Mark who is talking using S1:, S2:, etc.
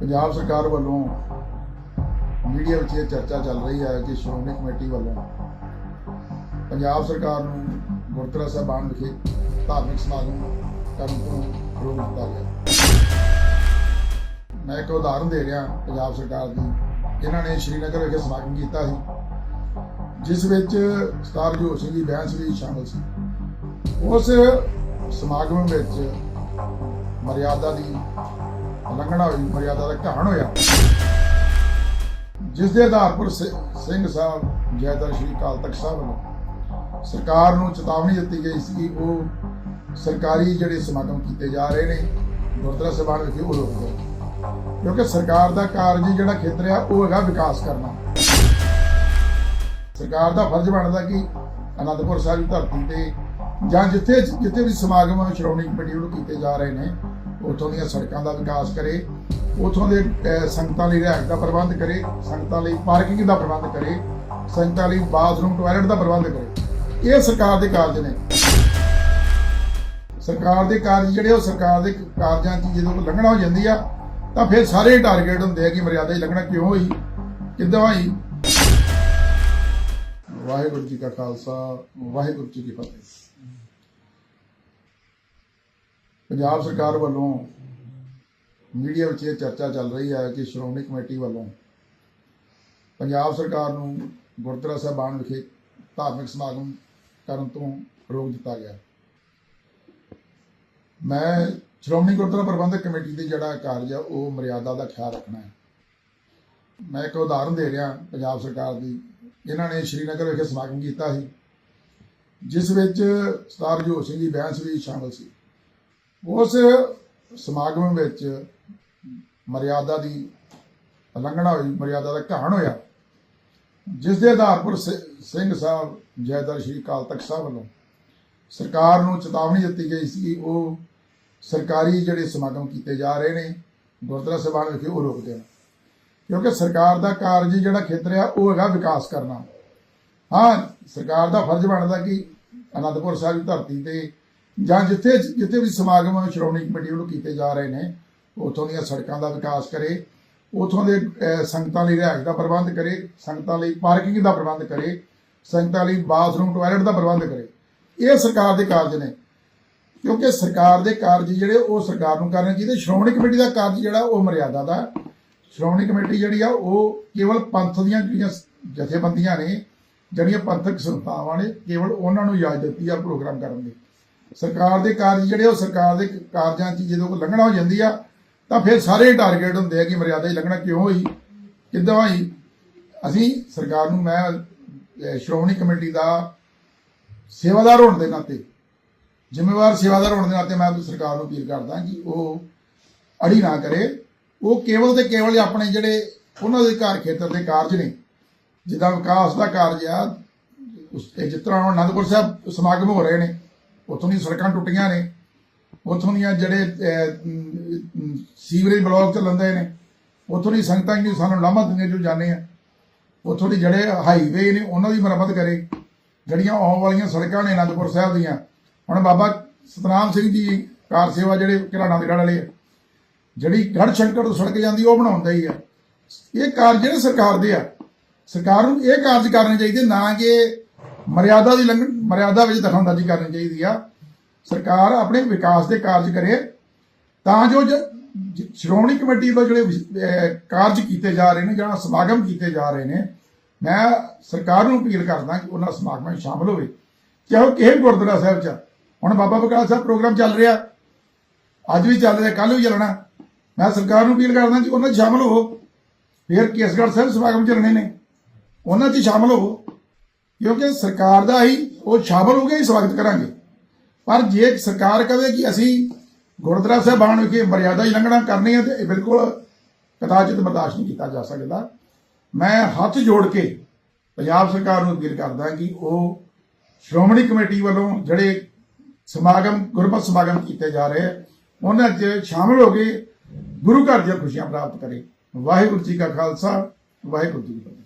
S1: ਪੰਜਾਬ ਸਰਕਾਰ ਵੱਲੋਂ ਮੀਡੀਆ ਵਿੱਚ ਇਹ ਚਰਚਾ ਚੱਲ ਰਹੀ ਹੈ ਕਿ ਸ਼੍ਰੋਮਣੀ ਕਮੇਟੀ ਵੱਲੋਂ ਪੰਜਾਬ ਸਰਕਾਰ ਨੂੰ ਗੁਰਦੁਆਰਾ ਸਾਹਿਬਾਨ ਵਿਖੇ ਧਾਰਮਿਕ ਸਮਾਗਮ ਕਰਨ ਤੋਂ ਰੋਕ ਦਿੱਤਾ ਗਿਆ। ਮੈਂ ਇੱਕ ਉਦਾਹਰਨ ਦੇ ਰਿਹਾ ਪੰਜਾਬ ਸਰਕਾਰ ਦੀ। ਜਿਨ੍ਹਾਂ ਨੇ ਸ਼੍ਰੀਨਗਰ ਵਿਖੇ ਸਮਾਗਮ ਕੀਤਾ ਸੀ, ਜਿਸ ਵਿੱਚ ਸਤਾਰ ਜੋਤ ਸਿੰਘ ਦੀ ਬੈਂਸ ਵੀ ਸ਼ਾਮਲ ਸੀ। ਉਸ ਸਮਾਗਮ ਵਿੱਚ ਮਰਿਆਦਾ ਦੀ ਉਲੰਘਣਾ ਹੋਈ ਮਰਿਆਦਾ ਦਾ ਘਾਣ ਹੋਇਆ। ਜਿਸ ਦੇ ਆਧਾਰ ਪਰ ਸਿੰਘ ਸਾਹਿਬ ਜੈਦਰ ਸ਼੍ਰੀ ਅਕਾਲ ਤਖਤ ਸਾਹਿਬ ਵੱਲੋਂ ਸਰਕਾਰ ਨੂੰ ਚੇਤਾਵਨੀ ਦਿੱਤੀ ਗਈ ਸੀ ਕਿ ਉਹ ਸਰਕਾਰੀ ਜਿਹੜੇ ਸਮਾਗਮ ਕੀਤੇ ਜਾ ਰਹੇ ਨੇ, ਗੁਰਦੁਆਰਾ ਸਾਹਿਬਾਨ ਵਿਖੇ ਉਹ ਰੋਕ ਕਿਉਂਕਿ ਸਰਕਾਰ ਦਾ ਕਾਰਜ ਜਿਹੜਾ ਖੇਤਰ ਆ, ਉਹ ਹੈਗਾ ਵਿਕਾਸ ਕਰਨਾ। ਸਰਕਾਰ ਦਾ ਫਰਜ਼ ਬਣਦਾ ਕਿ ਅਨੰਦਪੁਰ ਸਾਹਿਬ ਦੀ ਧਰਤੀ ਤੇ ਜਾਂ ਜਿੱਥੇ ਜਿੱਥੇ ਵੀ ਸਮਾਗਮ ਸ਼੍ਰੋਮਣੀ ਕਮੇਟੀ ਵੱਲੋਂ ਕੀਤੇ ਜਾ ਰਹੇ ਨੇ ਉੱਥੋਂ ਦੀਆਂ ਸੜਕਾਂ ਦਾ ਵਿਕਾਸ ਕਰੇ, ਉੱਥੋਂ ਦੇ ਸੰਗਤਾਂ ਲਈ ਰਿਹਾਇਸ਼ ਦਾ ਪ੍ਰਬੰਧ ਕਰੇ, ਸੰਗਤਾਂ ਲਈ ਪਾਰਕਿੰਗ ਦਾ ਪ੍ਰਬੰਧ ਕਰੇ, ਸੰਗਤਾਂ ਲਈ ਬਾਥਰੂਮ, ਟਾਇਲਟ ਦਾ ਪ੍ਰਬੰਧ ਕਰੇ। ਇਹ ਸਰਕਾਰ ਦੇ ਕਾਰਜ ਨੇ। ਸਰਕਾਰ ਦੇ ਕਾਰਜ ਜਿਹੜੇ ਉਹ ਸਰਕਾਰ ਦੇ ਕਾਰਜਾਂ 'ਚ ਜਦੋਂ ਲੰਘਣਾ ਹੋ ਜਾਂਦੀ ਆ, ਤਾਂ ਫਿਰ ਸਾਰੇ ਟਾਰਗੇਟ ਹੁੰਦੇ ਆ ਕਿ ਮਰਿਆਦਾ 'ਚ ਲੰਘਣਾ ਕਿਉਂ ਹੋਈ, ਕਿੱਦਾਂ ਹੋਈ। ਵਾਹਿਗੁਰੂ ਜੀ ਕਾ ਖਾਲਸਾ, ਵਾਹਿਗੁਰੂ ਜੀ ਕੀ ਫਤਿਹ। ਪੰਜਾਬ ਸਰਕਾਰ ਵੱਲੋਂ ਮੀਡੀਆ ਵਿੱਚ ਇਹ ਚਰਚਾ ਚੱਲ ਰਹੀ ਹੈ ਕਿ ਸ਼੍ਰੋਮਣੀ ਕਮੇਟੀ ਵੱਲੋਂ ਪੰਜਾਬ ਸਰਕਾਰ ਨੂੰ ਗੁਰਦੁਆਰਾ ਸਾਹਿਬਾਨ ਵਿਖੇ ਧਾਰਮਿਕ ਸਮਾਗਮ ਕਰਨ ਤੋਂ ਰੋਕ ਦਿੱਤਾ ਗਿਆ। ਮੈਂ ਸ਼੍ਰੋਮਣੀ ਗੁਰਦੁਆਰਾ ਪ੍ਰਬੰਧਕ ਕਮੇਟੀ ਦੇ ਜਿਹੜਾ ਕਾਰਜ ਆ ਉਹ ਮਰਿਆਦਾ ਦਾ ਖਿਆਲ ਰੱਖਣਾ ਹੈ। ਮੈਂ ਇੱਕ ਉਦਾਹਰਨ ਦੇ ਰਿਹਾ ਪੰਜਾਬ ਸਰਕਾਰ ਦੀ। ਇਹਨਾਂ ਨੇ ਸ਼੍ਰੀਨਗਰ ਵਿਖੇ ਸਮਾਗਮ ਕੀਤਾ ਸੀ, ਜਿਸ ਵਿੱਚ ਸਰਦਾਰ ਜੋਤ ਸਿੰਘ ਦੀ ਬੈਂਸ ਵੀ ਸ਼ਾਮਲ ਸੀ। ਉਸ ਸਮਾਗਮ ਵਿੱਚ ਮਰਿਆਦਾ ਦੀ ਉਲੰਘਣਾ ਹੋਈ, ਮਰਿਆਦਾ ਦਾ ਘਾਣ ਹੋਇਆ। ਜਿਸ ਦੇ ਆਧਾਰ ਪਰ ਸਿ- ਸਿੰਘ ਸਾਹਿਬ ਜੈਦਰ ਸ਼੍ਰੀ ਅਕਾਲ ਤਖਤ ਸਾਹਿਬ ਵੱਲੋਂ ਸਰਕਾਰ ਨੂੰ ਚੇਤਾਵਨੀ ਦਿੱਤੀ ਗਈ ਸੀ ਕਿ ਉਹ ਸਰਕਾਰੀ ਜਿਹੜੇ ਸਮਾਗਮ ਕੀਤੇ ਜਾ ਰਹੇ ਨੇ, ਗੁਰਦੁਆਰਾ ਸਾਹਿਬਾਨ ਵਿਖੇ ਉਹ ਰੋਕ ਦੇਣ ਕਿਉਂਕਿ ਸਰਕਾਰ ਦਾ ਕਾਰਜ ਜਿਹੜਾ ਖੇਤਰ ਆ, ਉਹ ਹੈਗਾ ਵਿਕਾਸ ਕਰਨਾ। ਹਾਂ, ਸਰਕਾਰ ਦਾ ਫਰਜ਼ ਬਣਦਾ ਕਿ ਅਨੰਦਪੁਰ ਸਾਹਿਬ ਦੀ ਧਰਤੀ ਤੇ ਜਾਂ ਜਿੱਥੇ ਜਿੱਥੇ ਵੀ ਸਮਾਗਮ ਸ਼੍ਰੋਮਣੀ ਕਮੇਟੀ ਵੱਲੋਂ ਕੀਤੇ ਜਾ ਰਹੇ ਨੇ, ਉੱਥੋਂ ਦੀਆਂ ਸੜਕਾਂ ਦਾ ਵਿਕਾਸ ਕਰੇ, ਉੱਥੋਂ ਦੇ ਸੰਗਤਾਂ ਲਈ ਰਿਹਾਇਸ਼ ਦਾ ਪ੍ਰਬੰਧ ਕਰੇ, ਸੰਗਤਾਂ ਲਈ ਪਾਰਕਿੰਗ ਦਾ ਪ੍ਰਬੰਧ ਕਰੇ, ਸੰਗਤਾਂ ਲਈ ਬਾਥਰੂਮ, ਟਾਇਲਟ ਦਾ ਪ੍ਰਬੰਧ ਕਰੇ। ਇਹ ਸਰਕਾਰ ਦੇ ਕਾਰਜ ਨੇ। ਕਿਉਂਕਿ ਸਰਕਾਰ ਦੇ ਕਾਰਜ ਜਿਹੜੇ ਉਹ ਸਰਕਾਰ ਨੂੰ ਕਰਨੇ ਚਾਹੀਦੇ, ਸ਼੍ਰੋਮਣੀ ਕਮੇਟੀ ਦਾ ਕਾਰਜ ਜਿਹੜਾ ਉਹ ਮਰਿਆਦਾ ਦਾ। ਸ਼੍ਰੋਮਣੀ ਕਮੇਟੀ ਜਿਹੜੀ ਆ, ਉਹ ਕੇਵਲ ਪੰਥ ਦੀਆਂ ਜਿਹੜੀਆਂ ਜਥੇਬੰਦੀਆਂ ਨੇ, ਜਿਹੜੀਆਂ ਪੰਥਕ ਸੰਸਥਾਵਾਂ ਨੇ, ਕੇਵਲ ਉਹਨਾਂ ਨੂੰ ਇਜਾਜ਼ਤ ਦਿੱਤੀ ਆ ਪ੍ਰੋਗਰਾਮ ਕਰਨ ਦੀ। ਸਰਕਾਰ ਦੇ ਕਾਰਜ ਜਿਹੜੇ ਉਹ ਸਰਕਾਰ ਦੇ ਕਾਰਜਾਂ 'ਚ ਜਦੋਂ ਲੰਘਣਾ ਹੋ ਜਾਂਦੀ ਆ, ਤਾਂ ਫਿਰ ਸਾਰੇ ਟਾਰਗੇਟ ਹੁੰਦੇ ਆ ਕਿ ਮਰਿਆਦਾ 'ਚ ਲੰਘਣਾ ਕਿਉਂ ਹੋਈ, ਕਿੱਦਾਂ ਹੋਈ। ਅਸੀਂ ਸਰਕਾਰ ਨੂੰ ਮੈਂ ਸ਼੍ਰੋਮਣੀ ਕਮੇਟੀ ਦਾ ਸੇਵਾਦਾਰ ਹੋਣ ਦੇ ਨਾਤੇ, ਜ਼ਿੰਮੇਵਾਰ ਸੇਵਾਦਾਰ ਹੋਣ ਦੇ ਨਾਤੇ ਮੈਂ ਸਰਕਾਰ ਨੂੰ ਅਪੀਲ ਕਰਦਾ ਕਿ ਉਹ ਅੜੀ ਨਾ ਕਰੇ। ਉਹ ਕੇਵਲ ਤੇ ਕੇਵਲ ਆਪਣੇ ਜਿਹੜੇ ਉਹਨਾਂ ਦੇ ਘਰ ਖੇਤਰ ਦੇ ਕਾਰਜ ਨੇ, ਜਿੱਦਾਂ ਵਿਕਾਸ ਦਾ ਕਾਰਜ ਆ, ਉਸ, ਇਹ ਜਿਸ ਤਰ੍ਹਾਂ ਅਨੰਦਪੁਰ ਸਾਹਿਬ ਸਮਾਗਮ ਹੋ ਰਹੇ ਨੇ ਉੱਥੋਂ ਦੀਆਂ ਸੜਕਾਂ ਟੁੱਟੀਆਂ ਨੇ। ਉੱਥੋਂ ਦੀਆਂ ਜਿਹੜੇ ਅਹ, ਅਮ, ਅਮ, ਸੀਵਰੇਜ ਬਲਾਕ ਚੱਲਦੇ ਨੇ ਉੱਥੋਂ ਦੀ ਸੰਗਤਾਂ ਨੂੰ ਸਾਨੂੰ ਲਾਮਾ ਦਿੰਦੇ ਜੋ ਜਾਂਦੇ ਆ ਉੱਥੋਂ ਦੇ ਜਿਹੜੇ ਹਾਈਵੇ ਨੇ ਉਹਨਾਂ ਦੀ ਮੁਰੰਮਤ ਕਰੇ। ਜਿਹੜੀਆਂ ਆਉਣ ਵਾਲੀਆਂ ਸੜਕਾਂ ਨੇ ਅਨੰਦਪੁਰ ਸਾਹਿਬ ਦੀਆਂ ਹੁਣ ਬਾਬਾ ਸਤਨਾਮ ਸਿੰਘ ਜੀ ਕਾਰ ਸੇਵਾ ਜਿਹੜੇ ਘਰਾਣਾ ਦੇ ਗੜ੍ਹ ਵਾਲੇ ਆ ਜਿਹੜੀ ਗੜ ਸ਼ੰਕਰ ਤੋਂ ਸੜਕ ਜਾਂਦੀ ਉਹ ਬਣਾਉਂਦਾ ਹੀ ਆ। ਇਹ ਕਾਰਜ ਜਿਹੜੇ ਸਰਕਾਰ ਦੇ ਆ ਸਰਕਾਰ ਨੂੰ ਇਹ ਕਾਰਜ ਕਰਨੇ ਚਾਹੀਦੇ ਨਾ ਕਿ ਮਰਿਆਦਾ ਦੀ ਲੰਘ ਮਰਿਆਦਾ ਵਿੱਚ ਦਖਲਅੰਦਾਜ਼ੀ ਕਰਨੀ ਚਾਹੀਦੀ ਆ। ਸਰਕਾਰ ਆਪਣੇ ਵਿਕਾਸ ਦੇ ਕਾਰਜ ਕਰੇ, ਤਾਂ ਜੋ ਜ- ਸ਼੍ਰੋਮਣੀ ਕਮੇਟੀ ਵੱਲੋਂ ਜਿਹੜੇ ਕਾਰਜ ਕੀਤੇ ਜਾ ਰਹੇ ਨੇ ਜਾਂ ਸਮਾਗਮ ਕੀਤੇ ਜਾ ਰਹੇ ਨੇ, ਮੈਂ ਸਰਕਾਰ ਨੂੰ ਅਪੀਲ ਕਰਦਾ ਕਿ ਉਹਨਾਂ ਸਮਾਗਮਾਂ ਵਿੱਚ ਸ਼ਾਮਲ ਹੋਵੇ। ਚਾਹੇ ਉਹ ਕਿਸੇ ਗੁਰਦੁਆਰਾ ਸਾਹਿਬ ਚ ਹੁਣ ਬਾਬਾ ਬਕਾਲ ਸਾਹਿਬ ਪ੍ਰੋਗਰਾਮ ਚੱਲ ਰਿਹਾ। ਅੱਜ ਵੀ ਚੱਲ ਰਿਹਾ ਕੱਲ ਵੀ ਚੱਲਣਾ। ਮੈਂ ਸਰਕਾਰ ਨੂੰ ਅਪੀਲ ਕਰਦਾ ਕਿ ਉਹਨਾਂ 'ਚ ਸ਼ਾਮਲ ਹੋਵੋ। ਫਿਰ ਕੇਸਗੜ੍ਹ ਸਾਹਿਬ ਸਮਾਗਮ ਚੱਲਣੇ ਨੇ। ਉਹਨਾਂ 'ਚ ਸ਼ਾਮਲ ਹੋਵੋ। ਕਿਉਂਕਿ ਸਰਕਾਰ ਦਾ ਹੀ ਉਹ ਸ਼ਾਮਲ ਹੋ ਗਿਆ ਹੀ ਸਵਾਗਤ ਕਰਾਂਗੇ। ਪਰ ਜੇ ਸਰਕਾਰ ਕਵੇ ਕਿ ਅਸੀਂ ਗੁਰਦੁਆਰਾ ਸਾਹਿਬਾਨ ਵਿਖੇ ਮਰਿਆਦਾ ਹੀ ਲੰਘਣਾ ਕਰਨੀ ਹੈ ਤੇ ਇਹ ਬਿਲਕੁਲ ਕਦਾਚਿਤ ਬਰਦਾਸ਼ਤ ਨਹੀਂ ਕੀਤਾ ਜਾ ਸਕਦਾ। ਮੈਂ ਹੱਥ ਜੋੜ ਕੇ ਪੰਜਾਬ ਸਰਕਾਰ ਨੂੰ ਅਪੀਲ ਕਰਦਾ ਕਿ ਉਹ ਸ਼੍ਰੋਮਣੀ ਕਮੇਟੀ ਵੱਲੋਂ ਜਿਹੜੇ ਸਮਾਗਮ ਗੁਰਮਤਿ ਸਮਾਗਮ ਕੀਤੇ ਜਾ ਰਹੇ ਆ, ਉਹਨਾਂ 'ਚ ਸ਼ਾਮਲ ਹੋ ਕੇ ਗੁਰੂ ਘਰ ਦੀਆਂ ਖੁਸ਼ੀਆਂ ਪ੍ਰਾਪਤ ਕਰੇ। ਵਾਹਿਗੁਰੂ ਜੀ ਕਾ ਖਾਲਸਾ ਵਾਹਿਗੁਰੂ ਜੀ ਕੀ ਫਤਿਹ।